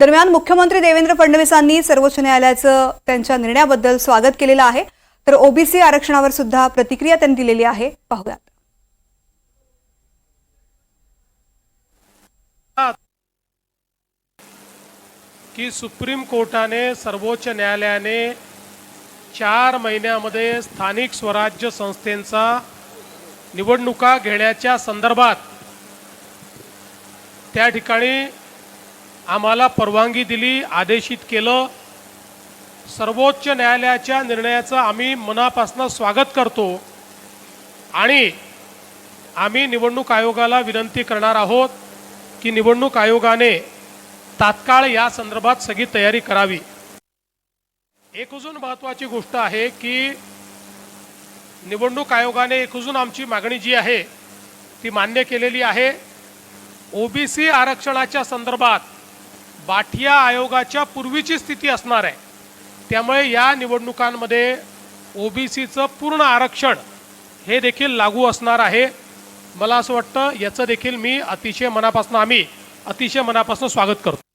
दरम्यान मुख्यमंत्री देवेंद्र फडणवीसांनी सर्वोच्च न्यायालयाचं त्यांच्या निर्णयाबद्दल स्वागत केलेलं आहे. तर ओबीसी आरक्षणावर सुद्धा प्रतिक्रिया त्यांनी दिलेली आहे. पाहूयात. की सुप्रीम कोर्टाने सर्वोच्च न्यायालयाने चार महिन्यामध्ये स्थानिक स्वराज्य संस्थेचा निवडणुका घेण्याच्या संदर्भात त्या ठिकाणी आम्हाला परवानगी दिली आदेशित केलं. सर्वोच्च न्यायालयाच्या निर्णयाचं आम्ही मनापासून स्वागत करतो. आणि आम्ही निवडणूक आयोगाला विनंती करणार आहोत की निवडणूक आयोगाने तात्काळ या संदर्भात सगळी तयारी करावी. एक अजून महत्त्वाची गोष्ट आहे की निवडणूक आयोगाने एक अजून आमची मागणी जी आहे ती मान्य केलेली आहे. ओबीसी आरक्षणाच्या संदर्भात बाठिया आयोगाच्या पूर्वीची स्थिती असणार आहे. त्यामुळे या निवडणुकांमध्ये ओबीसीचं पूर्ण आरक्षण हे देखील लागू असणार आहे. मला असं वाटतं याचं देखील मी अतिशय मनापासून आम्ही अतिशय मनापासून स्वागत करतो.